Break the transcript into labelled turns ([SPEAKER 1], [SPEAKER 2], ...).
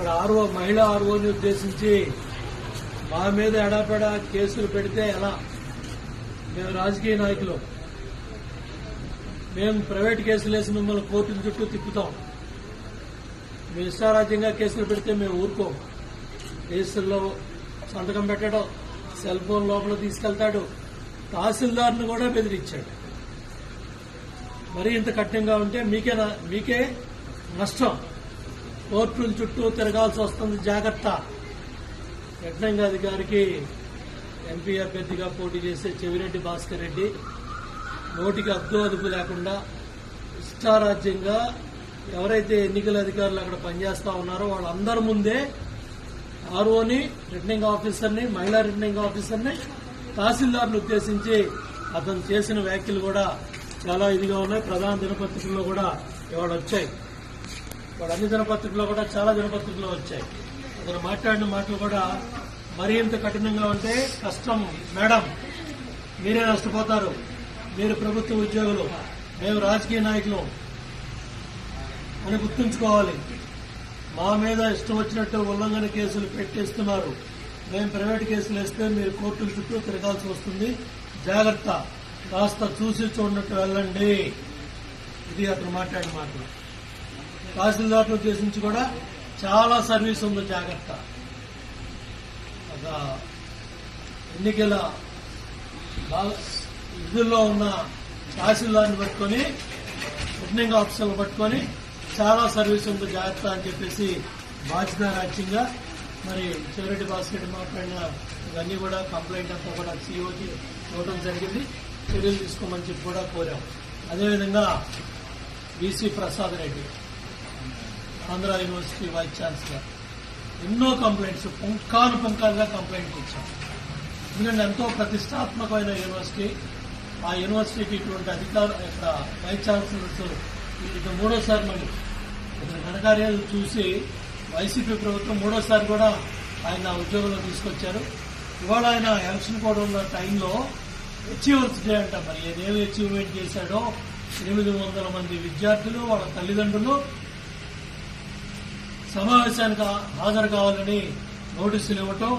[SPEAKER 1] అక్కడ ఆర్ఓ మహిళా ఆర్ఓని ఉద్దేశించి మా మీద ఎడాపెడా కేసులు పెడితే ఎలా? మేము రాజకీయ నాయకులు. మేము ప్రైవేట్ కేసులు వేసి మిమ్మల్ని కోర్టుల చుట్టూ తిప్పుతాం. మీ ఇష్టారాజ్యంగా కేసులు పెడితే మేము ఊరుకోం. కేసుల్లో సంతకం పెట్టడం సెల్ ఫోన్ లోపల తీసుకెళ్తాడు తహసీల్దార్ను కూడా బెదిరించాడు. మరీ ఇంత కఠినంగా ఉంటే మీకే మీకే నష్టం. కోర్టుల చుట్టూ తిరగాల్సి వస్తుంది. జాగ్రత్త. రిటర్నింగ్ అధికారికి ఎంపీ అభ్యర్థిగా పోటీ చేసే చెవిరెడ్డి భాస్కర్ రెడ్డి నోటికి అద్దు అదుపు లేకుండా ఇష్టారాజ్యంగా ఎవరైతే ఎన్నికల అధికారులు అక్కడ పనిచేస్తా ఉన్నారో వాళ్ళందరి ముందే ఆర్ఓని రిటర్నింగ్ ఆఫీసర్ని మహిళా రిటర్నింగ్ ఆఫీసర్ని తహసీల్దార్ను ఉద్దేశించి అతను చేసిన వ్యాఖ్యలు కూడా చాలా ఇదిగా ఉన్నాయి. ప్రధాన దినపత్రికల్లో కూడా ఇవాళ వచ్చాయి. వాడు అన్ని దినపత్రికల్లో కూడా చాలా దినపత్రికలు వచ్చాయి. అతను మాట్లాడిన మాటలు కూడా మరింత కఠినంగా ఉంటే కష్టం మేడం. మీరే నష్టపోతారు. మీరు ప్రభుత్వ ఉద్యోగులు. మేము రాజకీయ నాయకులు. అని గుర్తుంచుకోవాలి. మా మీద ఇష్టం వచ్చినట్టు ఉల్లంఘన కేసులు పెట్టేస్తున్నారు. మేము ప్రైవేట్ కేసులు వేస్తే మీరు కోర్టుల చుట్టూ తిరగాల్సి వస్తుంది. జాగ్రత్త. కాస్త చూసి చూడనట్టు వెళ్ళండి. ఇది అతను మాట్లాడిన మాటలు. తహసీల్దార్ను ఉద్దేశించి కూడా చాలా సర్వీస్ ఉంది జాగ్రత్త. ఒక ఎన్నికల విధుల్లో ఉన్న తహసీల్దార్ని పట్టుకొని రిటర్నింగ్ ఆఫీసర్లు పట్టుకొని చాలా సర్వీస్ ఉంది జాగ్రత్త అని చెప్పేసి బాధ్యత రాజ్యంగా మరి చివరెడ్డి భాస్కర్ మాట్లాడిన ఇవన్నీ కూడా కంప్లైంట్ అంతా కూడా సీఓకి ఇవ్వడం జరిగింది. చర్యలు తీసుకోమని చెప్పి కూడా కోరాం. అదేవిధంగా BC Prasad Reddy Andhra university vice chancellor. ఎన్నో కంప్లైంట్స్ పుంకాను పుంకాలుగా కంప్లైంట్ ఇచ్చాం ఎందుకంటే ఎంతో ప్రతిష్టాత్మకమైన యూనివర్సిటీ. ఆ యూనివర్సిటీకి ఇటువంటి అధికారు ఇక్కడ వైస్ ఛాన్సలర్స్ ఇది మూడోసారి మళ్ళీ. ఇతని ఘనకార్యాలు చూసి వైసీపీ ప్రభుత్వం మూడోసారి కూడా ఆయన ఉద్యోగంలో తీసుకొచ్చారు. ఇవాళ ఆయన ఎలక్షన్ కూడా ఉన్న టైంలో అచీవర్స్ డే అంట మరి. ఏదేమి అచీవ్మెంట్ చేశాడో ఎనిమిది వందల మంది విద్యార్థులు వాళ్ళ తల్లిదండ్రులు సమావేశానికి హాజరు కావాలని నోటీసులు ఇవ్వటం